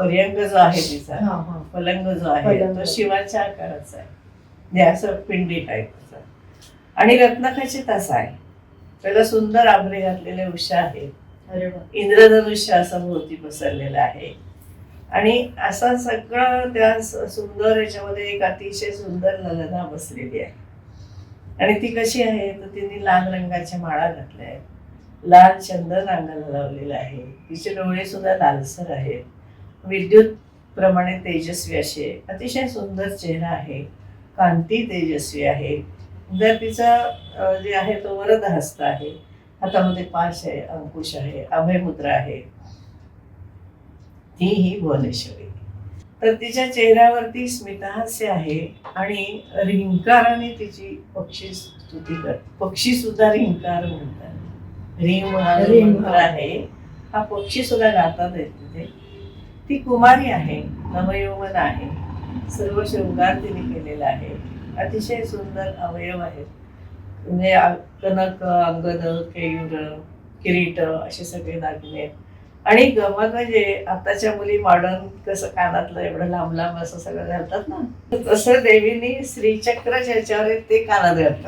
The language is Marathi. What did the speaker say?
पर्यंग जो आहे तिचा हा, हा. पलंग जो आहे. तो शिवाच्या आकाराचा आहे. म्हणजे असं पिंडी टाईपचा आणि रत्नखचित असा आहे. त्याला सुंदर आभरे घातलेले उषा आहेत वा. इंद्रधनुष्य असं भोवती पसरलेलं आहे. आणि असं सगळं त्या सुंदर याच्यामध्ये एक अतिशय सुंदर ललना बसलेली आहे. आणि ती कशी आहे? तर तिने लाल रंगाच्या माळा घातल्या आहेत. लाल चंदन अंगाला लावलेलं आहे. तिचे डोळे सुद्धा लालसर आहेत. विद्युत प्रमाणे तेजस्वी असे अतिशय सुंदर चेहरा आहे. कांती तेजस्वी आहे. अ, जे आहे तो वरद हस्त आहे. हातामध्ये पाश आहे अंकुश आहे अभयमुद्रा आहे. ती ही भुवनेश्वरी. तर तिच्या चेहऱ्यावरती स्मितहास्य आहे आणि रिंकाराने तिची पक्षी स्तुती कर पक्षी सुद्धा रिंकार म्हणतात. रिम हा. आहे हा पक्षी सुद्धा गातात आहेत तिथे ती कुमारी आहे नवयौवन आहे. सर्व शृंगार तिने केलेला आहे. अतिशय सुंदर अवयव आहेत. म्हणजे कनक अंगद केयूर किरीट असे सगळे दागिने आहेत. आणि गमत म्हणजे आताच्या मुली मॉडर्न कसं कानातलं एवढं लांब लांब असं सगळं घालतात ना तसं देवीने श्रीचक्र ज्याच्यावर आहे ते कानात घालतात.